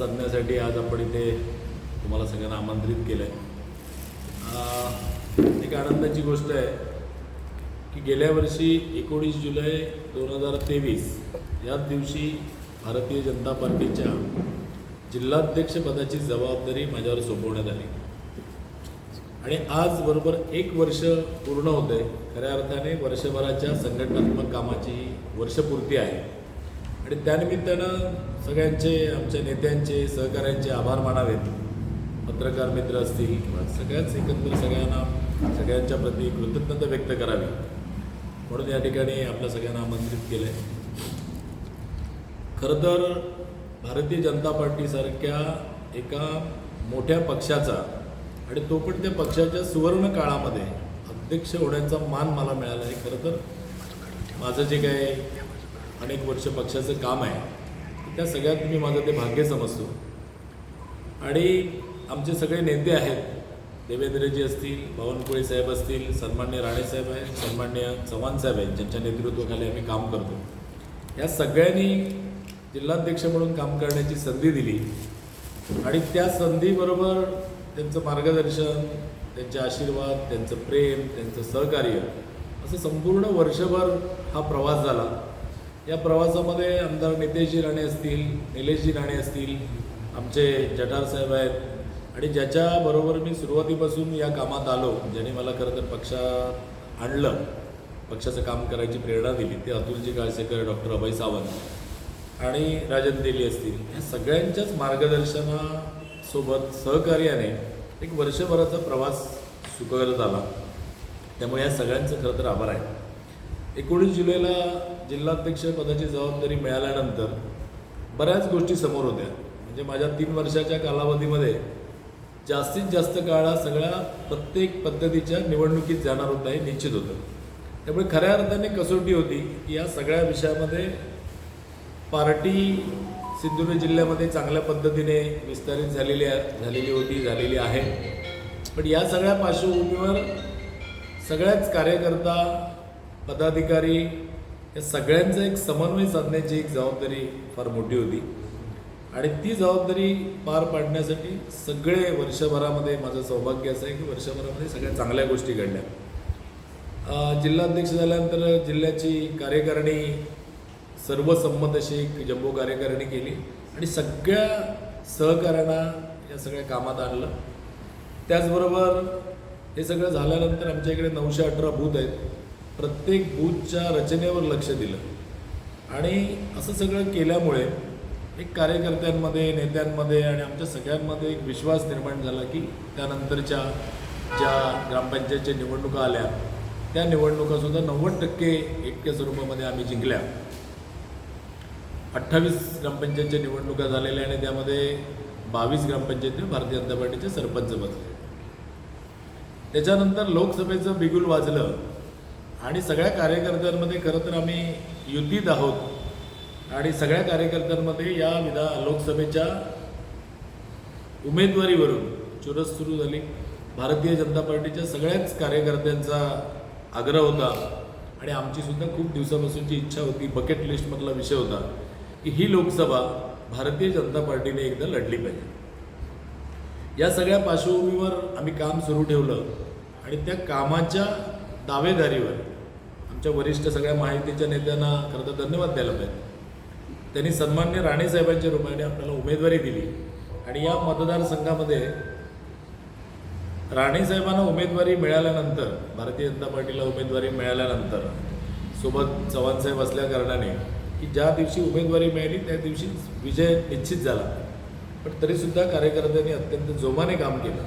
साधण्यासाठी आज आपण इथे तुम्हाला सगळ्यांना आमंत्रित केलं आहे एक आनंदाची गोष्ट आहे की गेल्या वर्षी एकोणीस जुलै दोन हजार तेवीस याच दिवशी भारतीय जनता पार्टीच्या जिल्हाध्यक्षपदाची जबाबदारी माझ्यावर सोपवण्यात आली. आणि आज बरोबर एक वर्ष पूर्ण होतं आहे खऱ्या अर्थाने वर्षभराच्या संघटनात्मक कामाची वर्षपूर्ती आहे. आणि त्यानिमित्तानं सगळ्यांचे आमच्या नेत्यांचे सहकाऱ्यांचे आभार मानावेत. पत्रकार मित्र असतील किंवा सगळ्याच एकंदर सगळ्यांना सगळ्यांच्या प्रती कृतज्ञता व्यक्त करावी. म्हणून या ठिकाणी आपल्या सगळ्यांना आमंत्रित केलं आहे खरं तर भारतीय जनता पार्टीसारख्या एका मोठ्या पक्षाचा आणि तो पण त्या पक्षाच्या सुवर्ण काळामध्ये अध्यक्ष होण्याचा मान मला मिळाला आहे. खरं तर माझं जे काय अनेक वर्ष पक्षाचं काम आहे. त्या सगळ्यात मी माझं ते भाग्य समजतो. आणि आमचे सगळे नेते आहेत. देवेंद्रजी असतील बावनकुळे साहेब असतील सन्मान्य राणेसाहेब आहेत सन्मान्य चव्हाण साहेब आहेत ज्यांच्या नेतृत्वाखाली आम्ही काम करतो. या सगळ्यांनी जिल्हाध्यक्ष म्हणून काम करण्याची संधी दिली. आणि त्या संधीबरोबर त्यांचं मार्गदर्शन त्यांचे आशीर्वाद त्यांचं प्रेम त्यांचं सहकार्य असं संपूर्ण वर्षभर हा प्रवास झाला. या प्रवासामध्ये आमदार नितेशजी राणे असतील निलेशजी राणे असतील आमचे जठार साहेब आहेत. आणि ज्याच्याबरोबर मी सुरुवातीपासून या कामात आलो ज्यांनी मला खरं तर पक्षात आणलं पक्षाचं काम करायची प्रेरणा दिली ते अतुलजी काळसेकर डॉक्टर अभय सावंत आणि राजन तेली असतील. या सगळ्यांच्याच मार्गदर्शनासोबत सहकार्याने एक वर्षभराचा प्रवास सुकर झाला त्यामुळे या सगळ्यांचं खरं तर आभार आहे. एकोणीस जुलैला जिल्हाध्यक्ष पदाची जबाबदारी मिळाल्यानंतर बऱ्याच गोष्टी समोर होत्या. म्हणजे माझ्या तीन वर्षाच्या कालावधीमध्ये जास्तीत जास्त काळ हा सगळ्या प्रत्येक पद्धतीच्या निवडणुकीत जाणार होता हे निश्चित होतं. त्यामुळे खऱ्या अर्थाने कसोटी होती की या सगळ्या विषयामध्ये पार्टी सिंधुदुर्ग जिल्ह्यामध्ये चांगल्या पद्धतीने विस्तारित झालेली झालेली होती झालेली आहे. पण या सगळ्या पार्श्वभूमीवर सगळ्याच कार्यकर्ता पदाधिकारी या सगळ्यांचा एक समन्वय साधण्याची एक जबाबदारी फार मोठी होती. आणि ती जबाबदारी पार पाडण्यासाठी सगळे वर्षभरामध्ये माझं सौभाग्य असं आहे की वर्षभरामध्ये सगळ्या चांगल्या गोष्टी घडल्या. जिल्हाध्यक्ष झाल्यानंतर जिल्ह्याची कार्यकारिणी सर्वसंमत अशी एक जम्बो कार्यकारिणी केली आणि सगळ्या सहकाऱ्यांना या सगळ्या कामात आणलं. त्याचबरोबर हे सगळं झाल्यानंतर आमच्या इकडे नऊशे अठरा बूथ आहेत. प्रत्येक बूथच्या रचनेवर लक्ष दिलं. आणि असं सगळं केल्यामुळे एक कार्यकर्त्यांमध्ये नेत्यांमध्ये आणि आमच्या सगळ्यांमध्ये एक विश्वास निर्माण झाला की त्यानंतरच्या ज्या ग्रामपंचायतच्या निवडणुका आल्या त्या निवडणुकासुद्धा नव्वद टक्के इतक्या स्वरूपामध्ये आम्ही जिंकल्या. अठ्ठावीस ग्रामपंचायतच्या निवडणुका झालेल्या आणि त्यामध्ये बावीस ग्रामपंचायती भारतीय जनता पार्टीचे सरपंच बसले. त्याच्यानंतर लोकसभेचं बिगुल वाजलं. आणि सगळ्या कार्यकर्त्यांमध्ये खरं तर आम्ही युतीत आहोत. आणि सगळ्या कार्यकर्त्यांमध्ये या विधा लोकसभेच्या उमेदवारीवरून चुरस सुरू झाली. भारतीय जनता पार्टीच्या सगळ्याच कार्यकर्त्यांचा आग्रह होता. आणि आमचीसुद्धा खूप दिवसापासूनची इच्छा होती बकेट लिस्टमधला विषय होता की ही लोकसभा भारतीय जनता पार्टीने एकदा लढली पाहिजे. या सगळ्या पार्श्वभूमीवर आम्ही काम सुरू ठेवलं. आणि त्या कामाच्या दावेदारीवर आमच्या वरिष्ठ सगळ्या माहितीच्या नेत्यांना खरं तर धन्यवाद द्यायला पाहिजे. त्यांनी सन्मान्य राणेसाहेबांच्या रूपाने आपल्याला उमेदवारी दिली. आणि या मतदारसंघामध्ये राणेसाहेबांना उमेदवारी मिळाल्यानंतर भारतीय जनता पार्टीला उमेदवारी मिळाल्यानंतर सोबत चव्हाणसाहेब असल्या कारणाने की ज्या दिवशी उमेदवारी मिळाली त्या दिवशी विजय निश्चित झाला. पण तरीसुद्धा कार्यकर्त्यांनी अत्यंत जोमाने काम केलं.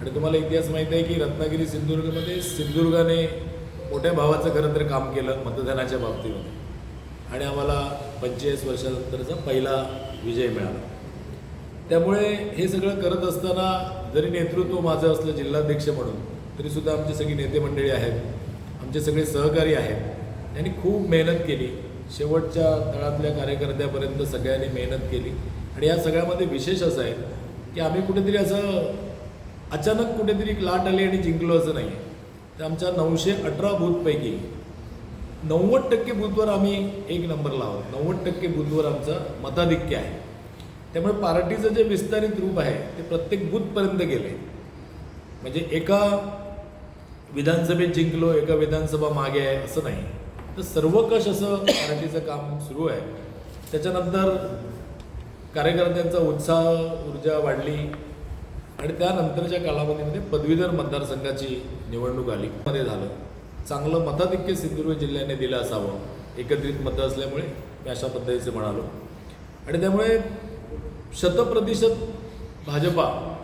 आणि तुम्हाला इतिहास माहीत आहे की रत्नागिरी सिंधुदुर्गमध्ये सिंधुदुर्गाने मोठ्या भावाचं खरं तर काम केलं मतदानाच्या बाबतीमध्ये. आणि आम्हाला पंचेचाळीस वर्षानंतरचा पहिला विजय मिळाला. त्यामुळे हे सगळं करत असताना जरी नेतृत्व माझं असलं जिल्हाध्यक्ष म्हणून तरीसुद्धा आमची सगळी नेते मंडळी आहेत आमचे सगळे सहकारी आहेत. त्यांनी खूप मेहनत केली. शेवटच्या तळातल्या कार्यकर्त्यापर्यंत सगळ्यांनी मेहनत केली. आणि या सगळ्यामध्ये विशेष असं आहे की आम्ही कुठेतरी असं अचानक कुठेतरी एक लाट आली आणि जिंकलो असं नाही आहे तर आमच्या नऊशे अठरा बूथपैकी नव्वद टक्के बूथवर आम्ही एक नंबरला आहोत. नव्वद टक्के बूथवर आमचं मताधिक्य आहे. त्यामुळे पार्टीचं जे विस्तारित रूप आहे ते प्रत्येक बूथपर्यंत गेले म्हणजे एका विधानसभेत जिंकलो एका विधानसभा मागे आहे असं नाही. तर सर्वकष असं पार्टीचं काम सुरू आहे. त्याच्यानंतर कार्यकर्त्यांचा उत्साह ऊर्जा वाढली. आणि त्यानंतरच्या कालावधीमध्ये पदवीधर मतदारसंघाची निवडणूक आली. मध्ये झालं. चांगलं मताधिक्य सिंधुदुर्ग जिल्ह्याने दिलं असावं. एकत्रित मतं असल्यामुळे मी अशा पद्धतीचे म्हणालो. आणि त्यामुळे शतप्रतिशत भाजपा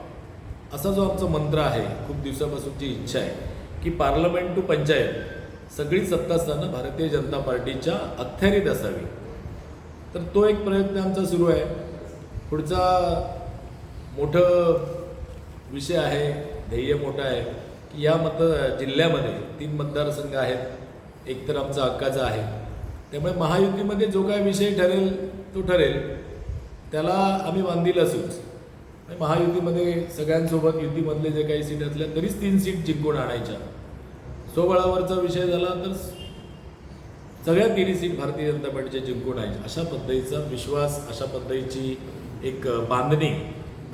असा जो आमचा मंत्र आहे खूप दिवसापासूनची इच्छा आहे की पार्लमेंट टू पंचायत सगळी सत्तास्थानं भारतीय जनता पार्टीच्या अखत्यारीत असावी. तर तो एक प्रयत्न आमचा सुरू आहे. पुढचा मोठं विषय आहे ध्येय मोठं आहे की या मत जिल्ह्यामध्ये तीन मतदारसंघ आहेत एक तर आमचा हक्काचा आहे. त्यामुळे महायुतीमध्ये जो काय विषय ठरेल तो ठरेल. त्याला आम्ही बांधील असूच महायुतीमध्ये सगळ्यांसोबत युतीमधले जे काही सीट असल्या तरीच तीन सीट जिंकून आणायच्या. स्वबळावरचा विषय झाला तर सगळ्या तिन्ही सीट भारतीय जनता पार्टीच्या जिंकून आहे अशा पद्धतीचा विश्वास अशा पद्धतीची एक बांधणी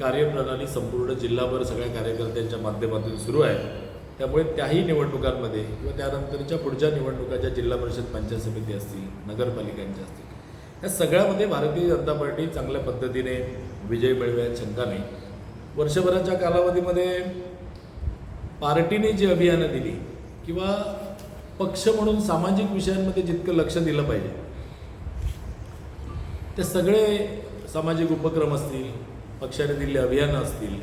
कार्यप्रणाली संपूर्ण जिल्हाभर सगळ्या कार्यकर्त्यांच्या माध्यमातून सुरू आहे. त्यामुळे त्याही निवडणुकांमध्ये किंवा त्यानंतरच्या पुढच्या निवडणुका ज्या जिल्हा परिषद पंचायत समिती असतील नगरपालिकांच्या असतील या सगळ्यामध्ये भारतीय जनता पार्टी चांगल्या पद्धतीने विजय मिळवण्यात शंका नाही. वर्षभराच्या कालावधीमध्ये पार्टीने जी अभियानं दिली किंवा पक्ष म्हणून सामाजिक विषयांमध्ये जितकं लक्ष दिलं पाहिजे ते सगळे सामाजिक उपक्रम असतील पक्षाने दिलेली अभियानं असतील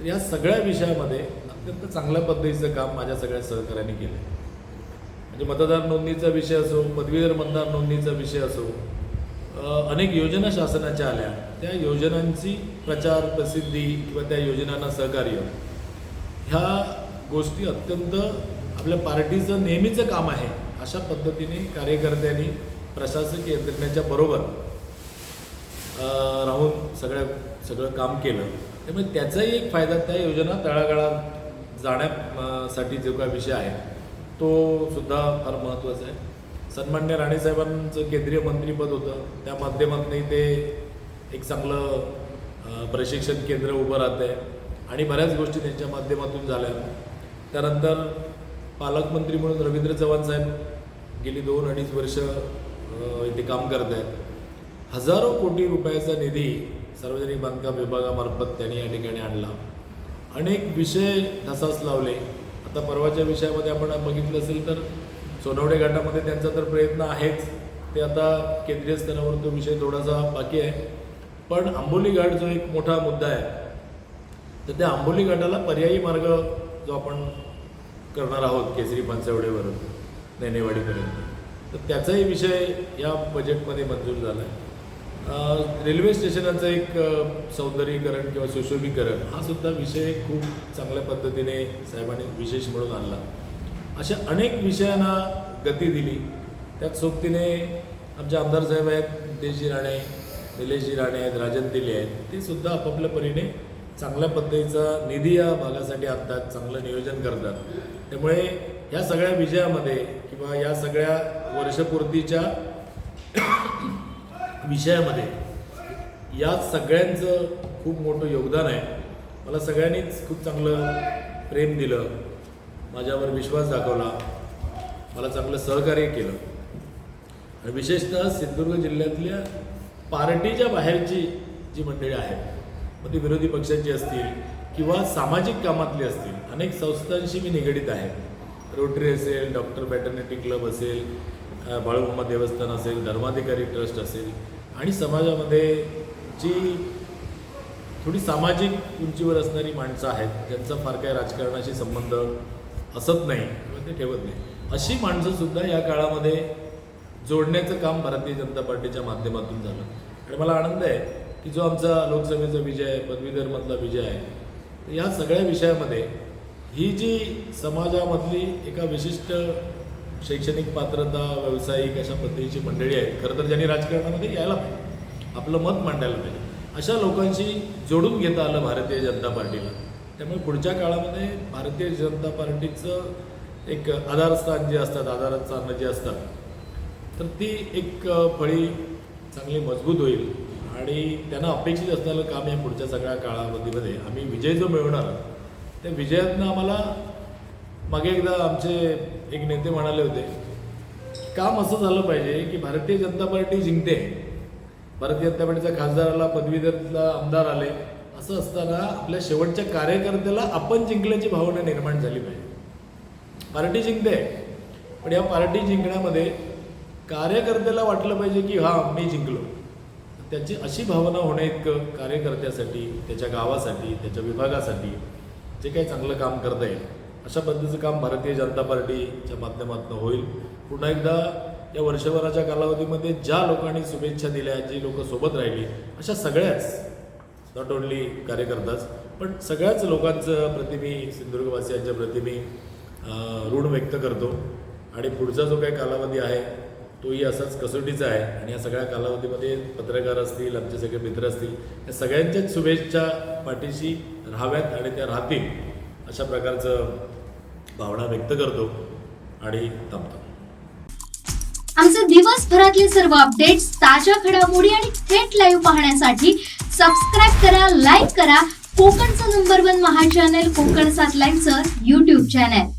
तर या सगळ्या विषयामध्ये अत्यंत चांगल्या पद्धतीचं काम माझ्या सगळ्या सहकाऱ्यांनी केलं म्हणजे मतदार नोंदणीचा विषय असो पदवीधर मतदार नोंदणीचा विषय असो अनेक योजना शासनाच्या आल्या. त्या योजनांची प्रचार प्रसिद्धी किंवा त्या योजनांना सहकार्य ह्या गोष्टी अत्यंत आपल्या पार्टीचं नेहमीचं काम आहे अशा पद्धतीने कार्यकर्त्यांनी प्रशासकीय यंत्रणेच्या बरोबर राहून सगळ्या सगळं काम केलं. त्यामुळे त्याचाही एक फायदा त्या योजना तळागाळात जाण्यासाठी जो काय विषय आहे तो सुद्धा फार महत्त्वाचा आहे. सन्मान्य राणेसाहेबांचं केंद्रीय मंत्रीपद होतं. त्या माध्यमातूनही ते एक चांगलं प्रशिक्षण केंद्र उभं राहत आहे. आणि बऱ्याच गोष्टी त्यांच्या माध्यमातून झाल्या. त्यानंतर पालकमंत्री म्हणून रवींद्र चव्हाण साहेब गेली दोन अडीच वर्ष इथे काम करत आहेत. हजारो कोटी रुपयाचा निधी सार्वजनिक बांधकाम विभागामार्फत त्यांनी या ठिकाणी आणला. अनेक विषय धसास लावले. आता परवाच्या विषयामध्ये आपण बघितलं असेल तर सोनवडे घाटामध्ये त्यांचा तर प्रयत्न आहेच. ते आता केंद्रीय स्तरावर तो विषय थोडासा बाकी आहे. पण आंबोली घाट जो एक मोठा मुद्दा आहे तर त्या आंबोली घाटाला पर्यायी मार्ग जो आपण करणार आहोत केसरी पंचवडेवरून नेनेवाडीपर्यंत. तर त्याचाही विषय या बजेटमध्ये मंजूर झाला आहे रेल्वे स्टेशनाचं एक सौंदर्यीकरण किंवा सुशोभीकरण हा सुद्धा विषय खूप चांगल्या पद्धतीने साहेबांनी विशेष म्हणून आणला. अशा अनेक विषयांना गती दिली. त्यात सोबतीने आमचे आमदार साहेब आहेत नितेशजी राणे निलेशजी राणे आहेत राजन दिले आहेत ते सुद्धा आपापल्या परीने चांगल्या पद्धतीचा निधी या भागासाठी आणतात चांगलं नियोजन करतात. त्यामुळे या सगळ्या विजयामध्ये किंवा या सगळ्या वर्षपूर्तीच्या विषयामध्ये. या सगळ्यांचं खूप मोठं योगदान आहे. मला सगळ्यांनीच खूप चांगलं प्रेम दिलं. माझ्यावर विश्वास दाखवला. मला चांगलं सहकार्य केलं. आणि विशेषतः सिंधुदुर्ग जिल्ह्यातल्या पार्टीच्या बाहेरची जी मंडळी आहेत मग ती विरोधी पक्षांची असतील किंवा सामाजिक कामातली असतील अनेक संस्थांशी मी निगडीत आहे. रोटरी असेल डॉक्टर बॅटर्निटी क्लब असेल बाळूमा बाळूमामा देवस्थान असेल धर्माधिकारी ट्रस्ट असेल आणि समाजामध्ये जी थोडी सामाजिक उंचीवर असणारी माणसं आहेत ज्यांचा फार काही राजकारणाशी संबंध असत नाही किंवा ते ठेवत नाही अशी माणसंसुद्धा या काळामध्ये जोडण्याचं काम भारतीय जनता पार्टीच्या माध्यमातून झालं. आणि मला आनंद आहे की जो आमचा लोकसभेचा विजय आहे पदवीधरमधला विजय आहे या सगळ्या विषयामध्ये ही जी समाजामधली एका विशिष्ट शैक्षणिक पात्रता व्यावसायिक अशा पद्धतीची मंडळी आहेत. खरं तर ज्यांनी राजकारणामध्ये यायला पाहिजे. आपलं मत मांडायला पाहिजे. अशा लोकांशी जोडून घेता आलं भारतीय जनता पार्टीला. त्यामुळे पुढच्या काळामध्ये भारतीय जनता पार्टीचं एक आधारस्थान जे असतात आधारस्थानं जे असतात तर ती एक फळी चांगली मजबूत होईल. आणि त्यांना अपेक्षित असलेलं काम या पुढच्या सगळ्या काळावधीमध्ये आम्ही विजय जो मिळवणार त्या विजयातनं आम्हाला मागे एकदा आमचे एक नेते म्हणाले होते काम असं झालं पाहिजे की भारतीय जनता पार्टी जिंकते. भारतीय जनता पार्टीचा खासदाराला पदवीधरला आमदार आले. असं असताना आपल्या शेवटच्या कार्यकर्त्याला आपण जिंकल्याची भावना निर्माण झाली पाहिजे. पार्टी जिंकते पण या पार्टी जिंकण्यामध्ये कार्यकर्त्याला वाटलं पाहिजे की हा मी जिंकलो. त्याची अशी भावना होणं इतकं कार्यकर्त्यासाठी त्याच्या गावासाठी त्याच्या विभागासाठी जे काही चांगलं काम करता येईल. अशा पद्धतीचं काम भारतीय जनता पार्टीच्या माध्यमातून होईल. पुन्हा एकदा या वर्षभराच्या कालावधीमध्ये ज्या लोकांनी शुभेच्छा दिल्या जी लोक सोबत राहिली अशा सगळ्याच नॉट ओन्ली कार्यकर्ताच पण सगळ्याच लोकांचं प्रति मी सिंधुदुर्गवासियांच्या प्रति मी ऋण व्यक्त करतो. आणि पुढचा जो काही कालावधी आहे तोही असाच कसोटीचा आहे. आणि या सगळ्या कालावधीमध्ये पत्रकार असतील आमचे सगळे मित्र असतील या सगळ्यांच्याच शुभेच्छा पाठीशी राहाव्यात आणि त्या राहतील अशा प्रकारचं भावना व्यक्त करतो आणि थांबतो. आमचे दिवसभरातले सर्व अपडेट्स ताज्या घडामोडी आणि थेट लाईव्ह पाहण्यासाठी सबस्क्राईब करा लाईक करा. कोकणचं नंबर वन महा चॅनल कोकण सात लाईव्हचं युट्यूब चॅनल